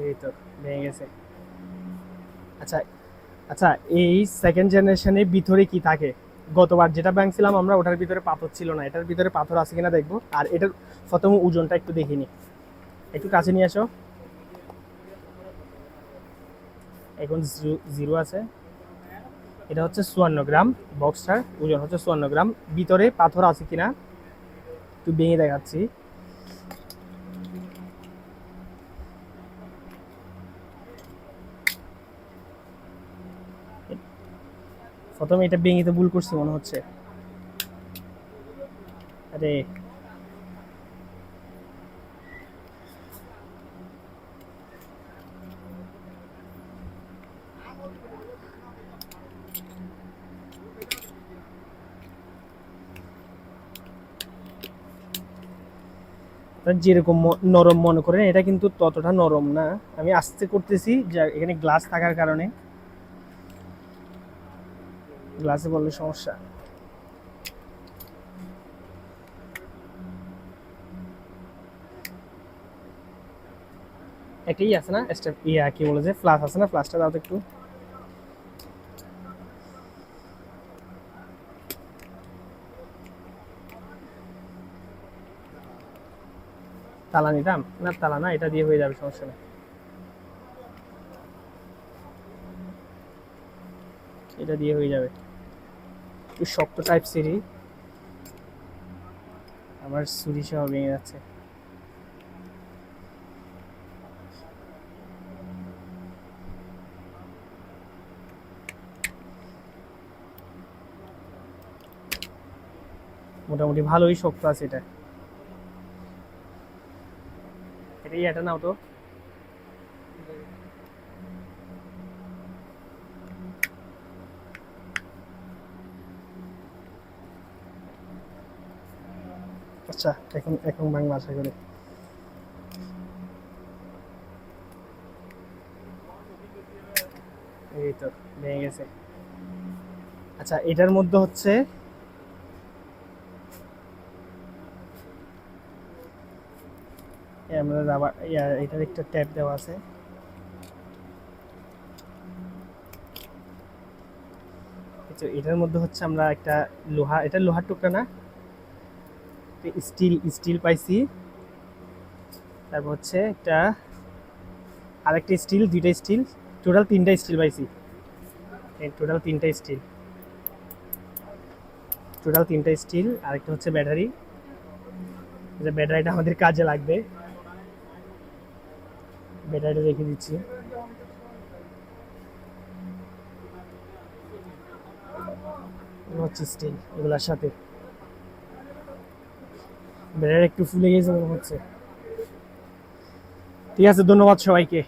এই তো ভেঙে গেছে। আচ্ছা আচ্ছা এই সেকেন্ড জেনারেশনের ভিতরে কি থাকে? গতবার যেটা ভাঙছিলাম আমরা, ওটার ভিতরে পাথর ছিল না। এটার ভিতরে পাথর আছে কিনা দেখব। আর এটার প্রথম ওজনটা একটু দেখিনি একটু কাছে নিয়ে আসো। এখন জিরো আছে। এটা হচ্ছে চুয়ান্ন গ্রাম বক্সটার ওজন হচ্ছে চুয়ান্ন গ্রাম। ভিতরে পাথর আছে কিনা? একটু ভেঙে দেখাচ্ছি। প্রথমে এটা ভেঙে তো ভুল করছি মনে হচ্ছে। আরে। যেরকম নরম মনে করেন, এটা কিন্তু ততটা নরম না। আমি আস্তে করতেছি, যা এখানে গ্লাস থাকার কারণে। গ্লাসে বললে সমস্যা। একটাই আছে না? স্টেপ ইয়া কি বলে যে ফ্লাস আছে না? ফ্লাসটা দাও তো একটু। তালা নিতাম? না, তালা না, এটা দিয়ে হয়ে যাবে, সমস্যা নেই। এটা দিয়ে হয়ে যাবে। একটু শক্ত টাইপ সিঁড়ি। আমার ছুরি সহ ভেঙে যাচ্ছে। মোটামুটি ভালোই শক্ত আছে এটা। এটাই এটা নাও তো আচ্ছা এখন এখন বাংলা আশা করি ভেঙে গেছে। আচ্ছা এটার মধ্যে হচ্ছে এটার একটা ট্যাপ দেওয়া আছে। এটার মধ্যে হচ্ছে আমরা একটা লোহা, এটা লোহার টুকরা না? স্টিল স্টিল পাইছি। তারপর হচ্ছে একটা আরেকটা স্টিল দুইটা স্টিল টোটাল তিনটা স্টিল পাইছি। টোটাল তিনটা স্টিল টোটাল তিনটা স্টিল আরেকটা হচ্ছে ব্যাটারি যে ব্যাটারিটা আমাদের কাজে লাগবে। ব্যাটারিটা রেখে দিচ্ছি। হচ্ছে স্টিল এগুলোর সাথে। ব্যাটারি একটু ফুলে গেছে মনে হচ্ছে। ঠিক আছে ধন্যবাদ সবাইকে।